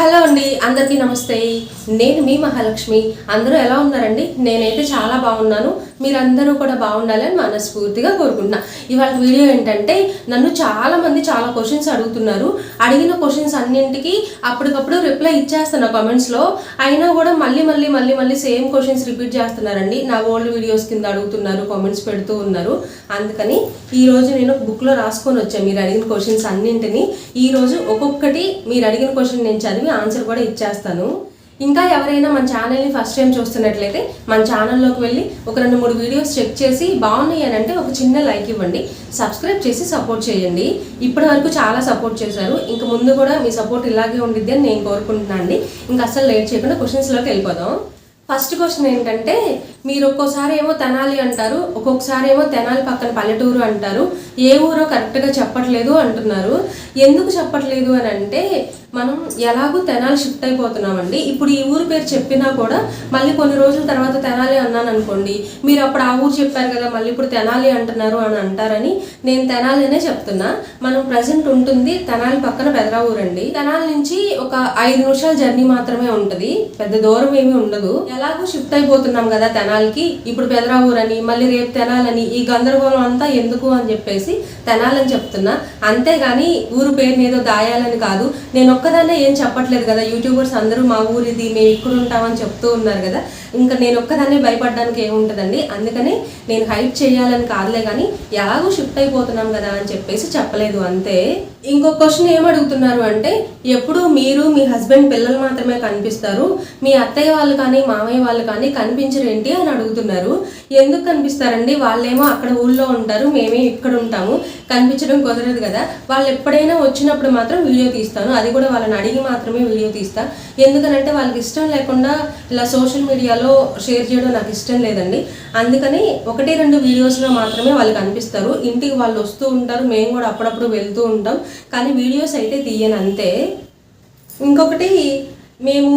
Hello అండి అందరికీ నమస్తే. నేను మీ మహాలక్ష్మి. అందరూ ఎలా ఉన్నారండి? నేనైతే చాలా బాగున్నాను. మీరందరూ కూడా బాగుండాలని మనస్ఫూర్తిగా కోరుకుంటున్నా. ఇవాళ వీడియో ఏంటంటే నన్ను చాలా మంది చాలా క్వశ్చన్స్ అడుగుతున్నారు. అడిగిన క్వశ్చన్స్ అన్నింటికి అప్పటికప్పుడు రిప్లై ఇచ్చేస్తున్నా కామెంట్స్లో అయినా కూడా మళ్ళీ మళ్ళీ మళ్ళీ మళ్ళీ సేమ్ క్వశ్చన్స్ రిపీట్ చేస్తున్నారండి. నా ఓల్డ్ వీడియోస్ కింద అడుగుతున్నారు కామెంట్స్ పెడుతూ ఉన్నారు. అందుకని ఈరోజు నేను బుక్లో రాసుకొని వచ్చాను మీరు అడిగిన క్వశ్చన్స్ అన్నింటినీ. ఈ రోజు ఒక్కొక్కటి మీరు అడిగిన క్వశ్చన్ నేను చదివి ఆన్సర్ కూడా ఇచ్చేస్తాను. ఇంకా ఎవరైనా మన ఛానల్ని ఫస్ట్ టైం చూస్తున్నట్లయితే మన ఛానల్లోకి వెళ్ళి ఒక రెండు మూడు వీడియోస్ చెక్ చేసి బాగున్నాయి అని అంటే ఒక చిన్న లైక్ ఇవ్వండి. సబ్స్క్రైబ్ చేసి సపోర్ట్ చేయండి. ఇప్పటి వరకు చాలా సపోర్ట్ చేశారు. ఇంకా ముందు కూడా మీ సపోర్ట్ ఇలాగే ఉండిద్ది అని నేను కోరుకుంటున్నాను అండి. ఇంకా అసలు లేట్ చేయకుండా క్వశ్చన్స్లోకి వెళ్ళిపోదాం. ఫస్ట్ క్వశ్చన్ ఏంటంటే మీరు ఒక్కోసారి ఏమో తెనాలి అంటారు ఒక్కొక్కసారి ఏమో తెనాలి పక్కన పల్లెటూరు అంటారు. ఏ ఊరో కరెక్ట్గా చెప్పట్లేదు అంటున్నారు. ఎందుకు చెప్పట్లేదు అని అంటే మనం ఎలాగూ తెనాలి షిఫ్ట్ అయిపోతున్నామండి. ఇప్పుడు ఈ ఊరు పేరు చెప్పినా కూడా మళ్ళీ కొన్ని రోజుల తర్వాత తెనాలి అన్నాను అనుకోండి మీరు అప్పుడు ఆ ఊరు చెప్పారు కదా మళ్ళీ ఇప్పుడు తెనాలి అంటున్నారు అని అంటారని నేను తెనాలి అనే చెప్తున్నా. మనం ప్రజెంట్ ఉంటుంది తెనాలి పక్కన పెదరా ఊరండి తెనాలి నుంచి ఒక ఐదు నిమిషాల జర్నీ మాత్రమే ఉంటుంది. పెద్ద దూరం ఏమీ ఉండదు. ఎలాగో షిఫ్ట్ అయిపోతున్నాం కదా తెనాలికి ఇప్పుడు పెదరా ఊరని మళ్ళీ రేపు తెనాలని ఈ గందరగోళం అంతా ఎందుకు అని చెప్పేసి తెనాలని చెప్తున్నా. అంతేగాని ఊరు పేరు ఏదో దాయాలని కాదు. నేను ఒక్కదాన్నే ఏం చెప్పట్లేదు కదా. యూట్యూబర్స్ అందరూ మా ఊరిది మేము ఇక్కడ ఉంటామని చెప్తూ ఉన్నారు కదా. ఇంకా నేను ఒక్కదాన్నే భయపడడానికి ఏముంటుందండి అందుకని నేను హైప్ చేయాలని కాదులే కానీ ఎలాగో షిఫ్ట్ అయిపోతున్నాం కదా అని చెప్పేసి చెప్పలేదు. అంతే. ఇంకో క్వశ్చన్ ఏం అడుగుతున్నారు అంటే ఎప్పుడు మీరు మీ హస్బెండ్ పిల్లలు మాత్రమే కనిపిస్తారు. మీ అత్తయ్య వాళ్ళు కానీ మామయ్య వాళ్ళు కానీ కనిపించరేంటి అని అడుగుతున్నారు. ఎందుకు కనిపిస్తారండి? వాళ్ళేమో అక్కడ ఊళ్ళో ఉంటారు మేమే ఇక్కడ ఉంటాము. కనిపించడం కుదరదు కదా. వాళ్ళు ఎప్పుడైనా వచ్చినప్పుడు మాత్రం వీడియో తీస్తాను. అది కూడా వాళ్ళని అడిగి మాత్రమే వీడియో తీస్తా. ఎందుకనంటే వాళ్ళకి ఇష్టం లేకుండా ఇలా సోషల్ మీడియాలో షేర్ చేయడం నాకు ఇష్టం లేదండి. అందుకని ఒకటి రెండు వీడియోస్లో మాత్రమే వాళ్ళు కనిపిస్తారు. ఇంటికి వాళ్ళు వస్తూ ఉంటారు. మేము కూడా అప్పుడప్పుడు వెళ్తూ ఉంటాం. కానీ వీడియోస్ అయితే తీయను అంతే ఇంకొకటి మేము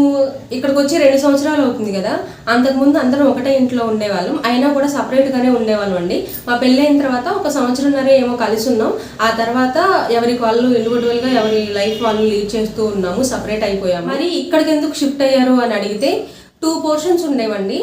ఇక్కడికి వచ్చి రెండు సంవత్సరాలు అవుతుంది కదా అంతకుముందు అందరం ఒకటే ఇంట్లో ఉండేవాళ్ళం. అయినా కూడా సపరేట్గానే ఉండేవాళ్ళం అండి. మా పెళ్ళి అయిన తర్వాత ఒక సంవత్సరంన్నర ఏమో కలిసి ఉన్నాం ఆ తర్వాత ఎవరికి వాళ్ళు ఇండివిజువల్గా ఎవరి లైఫ్ వాళ్ళు లీడ్ చేస్తూ ఉన్నాము. సపరేట్ అయిపోయాము. మరి ఇక్కడికి ఎందుకు షిఫ్ట్ అయ్యారు అని అడిగితే టూ పోర్షన్స్ ఉండేవండి.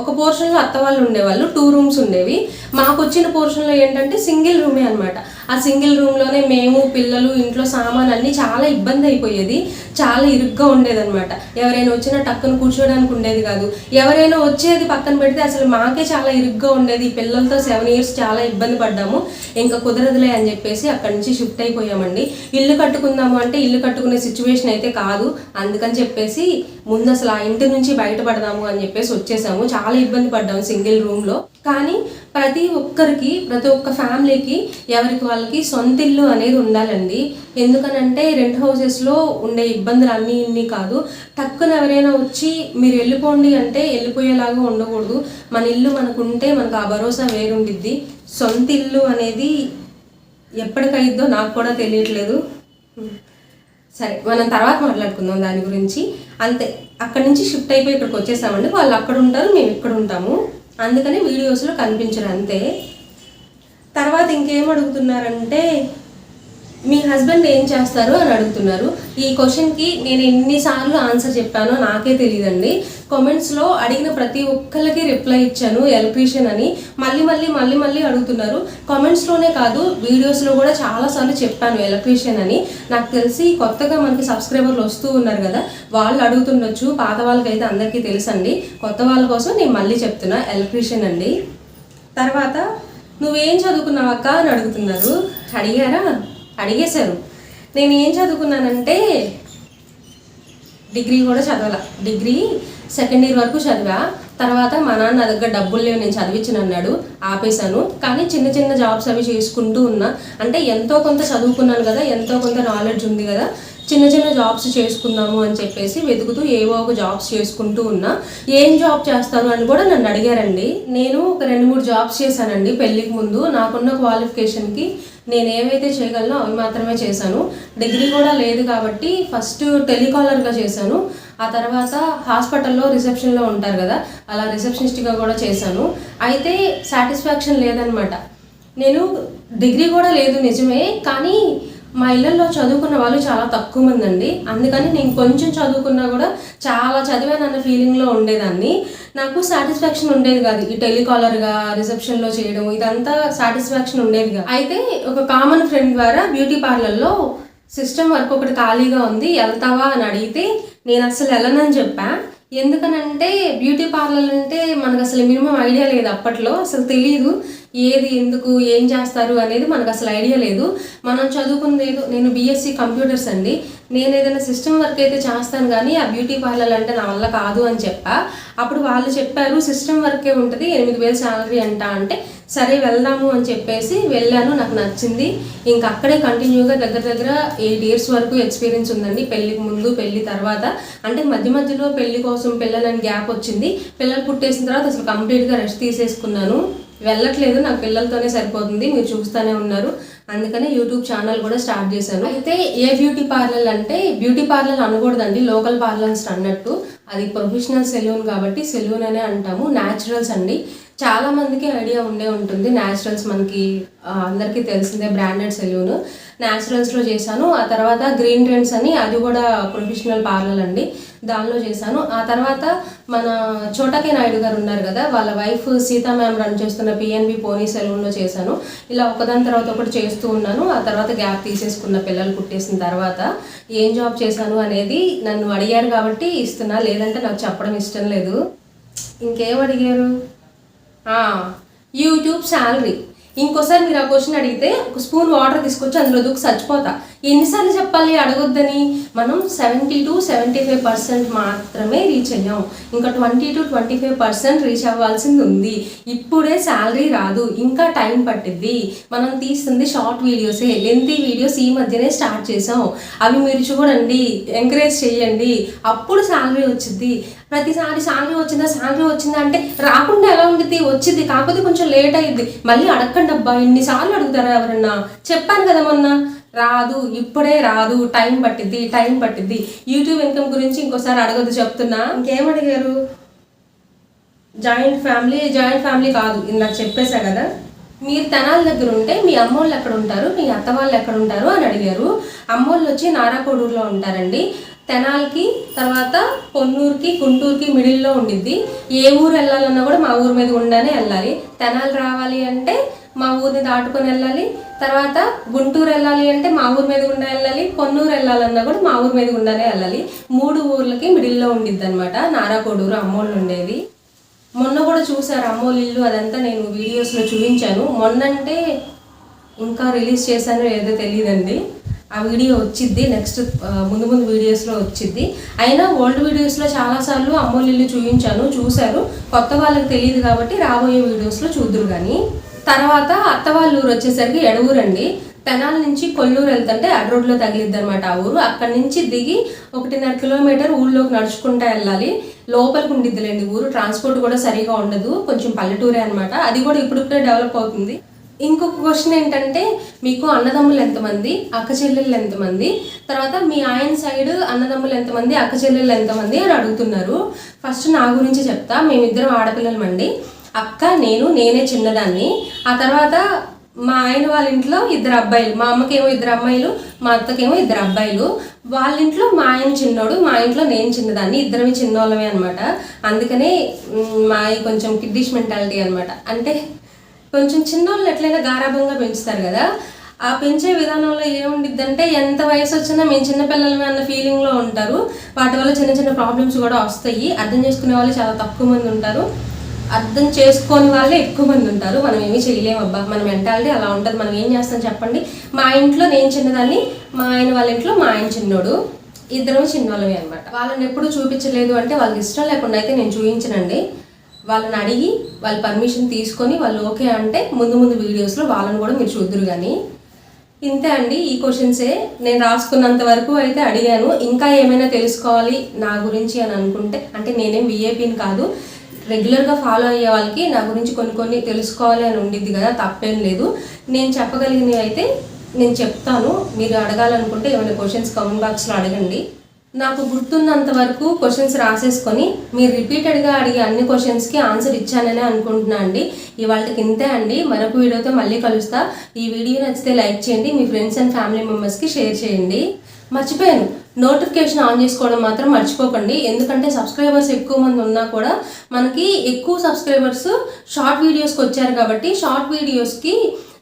ఒక పోర్షన్లో అత్త వాళ్ళు ఉండేవాళ్ళు టూ రూమ్స్ ఉండేవి. మాకు వచ్చిన పోర్షన్లో ఏంటంటే సింగిల్ రూమే అనమాట ఆ సింగిల్ రూమ్లోనే మేము పిల్లలు ఇంట్లో సామాన్ అన్నీ చాలా ఇబ్బంది అయిపోయేది. చాలా ఇరుగ్గా ఉండేదన్నమాట. ఎవరైనా వచ్చినా టక్కున కూర్చోడానికి ఉండేది కాదు. ఎవరైనా వచ్చేది పక్కన పెడితే అసలు మాకే చాలా ఇరుగ్గా ఉండేది. ఈ పిల్లలతో సెవెన్ ఇయర్స్ చాలా ఇబ్బంది పడ్డాము. ఇంకా కుదరదులే అని చెప్పేసి అక్కడి నుంచి షిఫ్ట్ అయిపోయామండి. ఇల్లు కట్టుకుందాము అంటే ఇల్లు కట్టుకునే సిచ్యువేషన్ అయితే కాదు. అందుకని చెప్పేసి ముందు అసలు ఆ ఇంటి నుంచి బయటపడదాము అని చెప్పేసి వచ్చేసాము. చాలా ఇబ్బంది పడ్డాము సింగిల్ రూమ్లో. కానీ ప్రతి ఒక్కరికి ప్రతి ఒక్క ఫ్యామిలీకి ఎవరికి వాళ్ళకి సొంత ఇల్లు అనేది ఉండాలండి. ఎందుకనంటే రెంట్ హౌసెస్లో ఉండే ఇబ్బందులు అన్నీ ఇన్ని కాదు. టక్కున ఎవరైనా వచ్చి మీరు వెళ్ళిపోండి అంటే వెళ్ళిపోయేలాగా ఉండకూడదు. మన ఇల్లు మనకు ఉంటే మనకు ఆ భరోసా వేరుండిద్ది. సొంత ఇల్లు అనేది ఎప్పటికైద్దో నాకు కూడా తెలియట్లేదు. సరే మనం తర్వాత మాట్లాడుకుందాం దాని గురించి. అంతే. అక్కడి నుంచి షిఫ్ట్ అయిపోయి ఇక్కడికి వచ్చేసామండి. వాళ్ళు అక్కడ ఉంటారు మేము ఇక్కడ ఉంటాము. అందుకని వీడియోస్లో కనిపించరు అంతే. తర్వాత ఇంకేం అడుగుతున్నారంటే మీ హస్బెండ్ ఏం చేస్తారు అని అడుగుతున్నారు. ఈ క్వశ్చన్కి నేను ఎన్నిసార్లు ఆన్సర్ చెప్పానో నాకే తెలియదండి. కామెంట్స్లో అడిగిన ప్రతి ఒక్కరికి రిప్లై ఇచ్చాను ఎలక్ట్రీషియన్ అని. మళ్ళీ మళ్ళీ మళ్ళీ మళ్ళీ అడుగుతున్నారు. కామెంట్స్లోనే కాదు వీడియోస్లో కూడా చాలాసార్లు చెప్పాను ఎలక్ట్రీషియన్ అని. నాకు తెలిసి కొత్తగా మనకి సబ్స్క్రైబర్లు వస్తూ ఉన్నారు కదా వాళ్ళు అడుగుతుండొచ్చు. పాత వాళ్ళకైతే అందరికీ తెలుసండి. కొత్త వాళ్ళ కోసం నేను మళ్ళీ చెప్తున్నా ఎలక్ట్రీషియన్ అండి. తర్వాత నువ్వేం చదువుకున్నావక్క? అని అడుగుతున్నారు. అడిగారా? అడిగేశారు. నేను ఏం చదువుకున్నానంటే డిగ్రీ కూడా చదవాల. డిగ్రీ సెకండ్ ఇయర్ వరకు చదివా. తర్వాత మా నాన్న నా దగ్గర డబ్బులు లేవు నేను చదివించను అన్నాడు. ఆపేశాను. కానీ చిన్న చిన్న జాబ్స్ అవి చేసుకుంటూ ఉన్నా. అంటే ఎంతో కొంత చదువుకున్నాను కదా ఎంతో కొంత నాలెడ్జ్ ఉంది కదా. చిన్న చిన్న జాబ్స్ చేసుకుందాము అని చెప్పేసి వెతుకుతూ ఏవో ఒక జాబ్స్ చేసుకుంటూ ఉన్నా ఏం జాబ్ చేస్తాను అని కూడా నన్ను అడిగారండి. నేను ఒక రెండు మూడు జాబ్స్ చేశానండి పెళ్ళికి ముందు. నాకున్న క్వాలిఫికేషన్కి నేను ఏవైతే చేయగలనో అవి మాత్రమే చేశాను. డిగ్రీ కూడా లేదు కాబట్టి ఫస్ట్ టెలికాలర్గా చేశాను. ఆ తర్వాత హాస్పిటల్లో రిసెప్షన్లో ఉంటారు కదా అలా రిసెప్షనిస్ట్గా కూడా చేశాను. అయితే సాటిస్ఫాక్షన్ లేదనమాట నేను డిగ్రీ కూడా లేదు నిజమే కానీ మా ఇళ్ళల్లో చదువుకున్న వాళ్ళు చాలా తక్కువ మంది అండి అందుకని నేను కొంచెం చదువుకున్నా కూడా చాలా చదివానన్న ఫీలింగ్లో ఉండేదాన్ని. నాకు సాటిస్ఫాక్షన్ ఉండేది కాదు. ఈ టెలికాలర్గా రిసెప్షన్లో చేయడం ఇదంతా సాటిస్ఫాక్షన్ ఉండేది కాదు. అయితే ఒక కామన్ ఫ్రెండ్ ద్వారా బ్యూటీ పార్లర్లో సిస్టమ్ వర్క్ ఒకటి ఖాళీగా ఉంది వెళ్తావా అని అడిగితే నేను అసలు వెళ్ళనని చెప్పా. ఎందుకనంటే బ్యూటీ పార్లర్ అంటే మనకు అసలు మినిమం ఐడియా లేదు అప్పట్లో. అసలు తెలియదు ఏది ఎందుకు ఏం చేస్తారు అనేది మనకు అసలు ఐడియా లేదు. మనం చదువుకుంది ఏదో నేను బీఎస్సీ కంప్యూటర్స్ అండి. నేను ఏదైనా సిస్టమ్ వర్క్ అయితే చేస్తాను కానీ ఆ బ్యూటీ పార్లర్ అంటే నా వల్ల కాదు అని చెప్పా. అప్పుడు వాళ్ళు చెప్పారు సిస్టమ్ వర్కే ఉంటుంది ఎనిమిది వేలు శాలరీ అంట అంటే సరే వెళ్దాము అని చెప్పేసి వెళ్ళాను నాకు నచ్చింది. ఇంకా అక్కడే కంటిన్యూగా దగ్గర దగ్గర ఎయిట్ ఇయర్స్ వరకు ఎక్స్పీరియన్స్ ఉందండి. పెళ్ళికి ముందు పెళ్ళి తర్వాత. అంటే మధ్య మధ్యలో పెళ్ళి కోసం పిల్లలని గ్యాప్ వచ్చింది. పిల్లలు పుట్టేసిన తర్వాత అసలు కంప్లీట్గా రెస్ట్ తీసేసుకున్నాను. వెళ్ళట్లేదు నాకు పిల్లలతోనే సరిపోతుంది మీరు చూస్తూనే ఉన్నారు. అందుకనే యూట్యూబ్ ఛానల్ కూడా స్టార్ట్ చేశాను. అయితే ఏ బ్యూటీ పార్లర్ అంటే బ్యూటీ పార్లర్ అనకూడదండి లోకల్ పార్లర్స్ అన్నట్టు అది ప్రొఫెషనల్ సెలూన్ కాబట్టి సెలూన్ అనే అంటాము న్యాచురల్స్ అండి. చాలా మందికి ఐడియా ఉండే ఉంటుంది. న్యాచురల్స్ మనకి అందరికీ తెలిసిందే బ్రాండెడ్ సెలూన్. న్యాచురల్స్లో చేశాను. ఆ తర్వాత గ్రీన్ ట్రెండ్స్ అని అది కూడా ప్రొఫెషనల్ పార్లర్ అండి. దానిలో చేశాను. ఆ తర్వాత మన చోటకే నాయుడు గారు ఉన్నారు కదా వాళ్ళ వైఫ్ సీతా మ్యామ్ రన్ చేస్తున్న పిఎన్బి పోనీ సెలూన్లో చేశాను. ఇలా ఒకదాని తర్వాత ఒకటి చేస్తూ ఉన్నాను. ఆ తర్వాత గ్యాప్ తీసేసుకున్న పిల్లలు పుట్టేసిన తర్వాత ఏం జాబ్ చేశాను అనేది నన్ను అడిగారు కాబట్టి ఇస్తున్నా. లేదంటే నాకు చెప్పడం ఇష్టం లేదు. ఇంకేం అడిగారు? యూట్యూబ్ శాలరీ ఇంకోసారి మీరు ఆ క్వశ్చన్ అడిగితే ఒక స్పూన్ వాటర్ తీసుకొచ్చి అందులో దూకి చచ్చిపోతా. ఎన్నిసార్లు చెప్పాలి అడగొద్దని? మనం seventy two seventy five percent మాత్రమే రీచ్ అయ్యాం. ఇంకా twenty two twenty five percent reach అవ్వాల్సింది ఉంది ఇప్పుడే శాలరీ రాదు. ఇంకా టైం పట్టిద్ది. మనం తీస్తుంది షార్ట్ వీడియోసే లెంతీ వీడియోస్ ఈ మధ్యనే స్టార్ట్ చేసాం అవి మీరు చూడండి. ఎంకరేజ్ చేయండి. అప్పుడు శాలరీ వచ్చింది ప్రతిసారి శాలరీ వచ్చిందా? శాలరీ వచ్చిందా అంటే రాకుండా ఎలా ఉండిద్ది? వచ్చింది కాకపోతే కొంచెం లేట్ అయ్యింది మళ్ళీ అడగండి అబ్బా ఇన్నిసార్లు అడుగుతారా ఎవరన్నా? చెప్పాను కదా మొన్న. రాదు ఇప్పుడే రాదు టైం పట్టిద్ది టైం పట్టిద్ది. యూట్యూబ్ ఇన్కమ్ గురించి ఇంకోసారి అడగదు చెప్తున్నా. ఇంకేం అడిగారు? జాయింట్ ఫ్యామిలీ జాయింట్ ఫ్యామిలీ కాదు ఇందాక చెప్పేశా కదా. మీరు తెనాల దగ్గర ఉంటే మీ అమ్మోళ్ళు ఎక్కడ ఉంటారు మీ అత్త వాళ్ళు ఎక్కడ ఉంటారు అని అడిగారు. అమ్మోళ్ళు వచ్చి నారాకోడూరులో ఉంటారండి. తెనాల్కి తర్వాత పొన్నూరుకి గుంటూరుకి మిడిల్లో ఉండిద్ది. ఏ ఊరు వెళ్ళాలన్నా కూడా మా ఊరు మీద ఉండానే వెళ్ళాలి. తెనాలి రావాలి అంటే మా ఊరిని దాటుకొని వెళ్ళాలి. తర్వాత గుంటూరు వెళ్ళాలి అంటే మా ఊరు మీద గుండా వెళ్ళాలి కొన్నూరు వెళ్ళాలన్నా కూడా మా ఊరు మీద గుండానే వెళ్ళాలి. మూడు ఊర్లకి మిడిల్లో ఉండిద్ది అనమాట నారాకోడూరు అమ్మోళ్ళు ఉండేది. మొన్న కూడా చూసారు అమ్మోళ్ళ ఇల్లు అదంతా నేను వీడియోస్లో చూపించాను. మొన్నంటే ఇంకా రిలీజ్ చేశానో ఏదో తెలియదండి ఆ వీడియో వచ్చిద్ది నెక్స్ట్ ముందు ముందు వీడియోస్లో వచ్చిద్ది. అయినా ఓల్డ్ వీడియోస్లో చాలాసార్లు అమ్మోళ్ళు ఇల్లు చూపించాను చూశారు. కొత్త వాళ్ళకి తెలియదు కాబట్టి రాబోయే వీడియోస్లో చూద్దరు కానీ తర్వాత అత్త వాళ్ళ ఊరు వచ్చేసరికి ఎడవూరండి తెనాల నుంచి కొల్లూరు వెళ్తుంటే అడ్ రోడ్లో తగిలిద్ది అనమాట ఆ ఊరు. అక్కడి నుంచి దిగి ఒకటిన్నర కిలోమీటర్ ఊళ్ళోకి నడుచుకుంటా వెళ్ళాలి. లోపలికి ఉండిద్దిలేండి ఊరు. ట్రాన్స్పోర్ట్ కూడా సరిగా ఉండదు. కొంచెం పల్లెటూరే అనమాట అది కూడా ఇప్పుడిప్పుడే డెవలప్ అవుతుంది. ఇంకొక క్వశ్చన్ ఏంటంటే మీకు అన్నదమ్ములు ఎంతమంది? అక్క చెల్లెళ్ళు ఎంతమంది? తర్వాత మీ ఆయన సైడ్ అన్నదమ్ములు ఎంతమంది? అక్క చెల్లెళ్ళు ఎంతమంది అని అడుగుతున్నారు. ఫస్ట్ నా గురించి చెప్తా. మేమిద్దరం ఆడపిల్లలమండి. అక్క నేను నేనే చిన్నదాన్ని. ఆ తర్వాత మా ఆయన వాళ్ళ ఇంట్లో ఇద్దరు అబ్బాయిలు. మా అమ్మకేమో ఇద్దరు అమ్మాయిలు మా అత్తకేమో ఇద్దరు అబ్బాయిలు. వాళ్ళ ఇంట్లో మా ఆయన చిన్నోడు మా ఇంట్లో నేను చిన్నదాన్ని. ఇద్దరమే చిన్నోళ్ళమే అనమాట అందుకనే మా కొంచెం కిడ్డిష్ మెంటాలిటీ అనమాట అంటే కొంచెం చిన్నోళ్ళు ఎట్లయినా గారాభంగా పెంచుతారు కదా. ఆ పెంచే విధానంలో ఏముండిద్దంటే ఎంత వయసు వచ్చినా మేము చిన్నపిల్లలమే అన్న ఫీలింగ్లో ఉంటారు. వాటి వల్ల చిన్న చిన్న ప్రాబ్లమ్స్ కూడా వస్తాయి. అర్థం చేసుకునే వాళ్ళు చాలా తక్కువ మంది ఉంటారు. అర్థం చేసుకోని వాళ్ళే ఎక్కువ మంది ఉంటారు. మనం ఏమీ చేయలేము అబ్బా. మన మెంటాలిటీ అలా ఉంటుంది. మనం ఏం చేస్తాం చెప్పండి? మా ఇంట్లో నేను చిన్నదాన్ని మా ఆయన వాళ్ళ ఇంట్లో మా ఆయన చిన్నోడు. ఇద్దరం చిన్నోళ్ళమే అనమాట వాళ్ళని ఎప్పుడు చూపించలేదు అంటే వాళ్ళకి ఇష్టం లేకుండా అయితే నేను చూపించనండి వాళ్ళని అడిగి వాళ్ళ పర్మిషన్ తీసుకొని వాళ్ళు ఓకే అంటే ముందు ముందు వీడియోస్లో వాళ్ళని కూడా మీరు చూద్దరు కానీ ఇంతే అండి ఈ క్వశ్చన్సే నేను రాసుకున్నంత వరకు అయితే అడిగాను. ఇంకా ఏమైనా తెలుసుకోవాలి నా గురించి అని అనుకుంటే అంటే నేనేం విఏపీని కాదు. రెగ్యులర్గా ఫాలో అయ్యే వాళ్ళకి నా గురించి కొన్ని కొన్ని తెలుసుకోవాలి అని ఉండిద్ది కదా తప్పేం లేదు. నేను చెప్పగలిగినవి అయితే నేను చెప్తాను. మీరు అడగాలనుకుంటే ఏమైనా క్వశ్చన్స్ కామెంట్ బాక్స్లో అడగండి. నాకు గుర్తున్నంత వరకు క్వశ్చన్స్ రాసేసుకొని మీరు రిపీటెడ్గా అడిగే అన్ని క్వశ్చన్స్కి ఆన్సర్ ఇచ్చాననే అనుకుంటున్నా అండి. ఇవాళకి ఇంతే అండి. మరొక వీడియోతో మళ్ళీ కలుస్తా. ఈ వీడియో నచ్చితే లైక్ చేయండి. మీ ఫ్రెండ్స్ అండ్ ఫ్యామిలీ మెంబర్స్కి షేర్ చేయండి. మర్చిపోయాను. నోటిఫికేషన్ ఆన్ చేసుకోవడం మాత్రం మర్చిపోకండి. ఎందుకంటే సబ్స్క్రైబర్స్ ఎక్కువ మంది ఉన్నా కూడా మనకి ఎక్కువ సబ్స్క్రైబర్స్ షార్ట్ వీడియోస్కి వచ్చారు కాబట్టి షార్ట్ వీడియోస్కి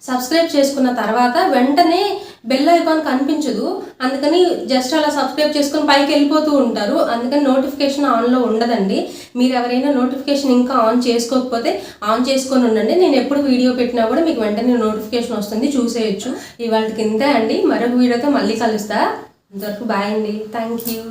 సబ్స్క్రైబ్ చేసుకున్న తర్వాత వెంటనే బెల్ ఐకాన్ కనిపించదు. అందుకని జస్ట్ అలా సబ్స్క్రైబ్ చేసుకొని పైకి వెళ్ళిపోతూ ఉంటారు. అందుకని నోటిఫికేషన్ ఆన్లో ఉండదండి. మీరు ఎవరైనా నోటిఫికేషన్ ఇంకా ఆన్ చేసుకోకపోతే ఆన్ చేసుకొని ఉండండి. నేను ఎప్పుడు వీడియో పెట్టినా కూడా మీకు వెంటనే నోటిఫికేషన్ వస్తుంది. చూసేయచ్చు. ఇవాళ కిందే అండి. మరొక వీడియోతో మళ్ళీ కలుస్తా. అంతవరకు బాయ్ అండి థ్యాంక్ యూ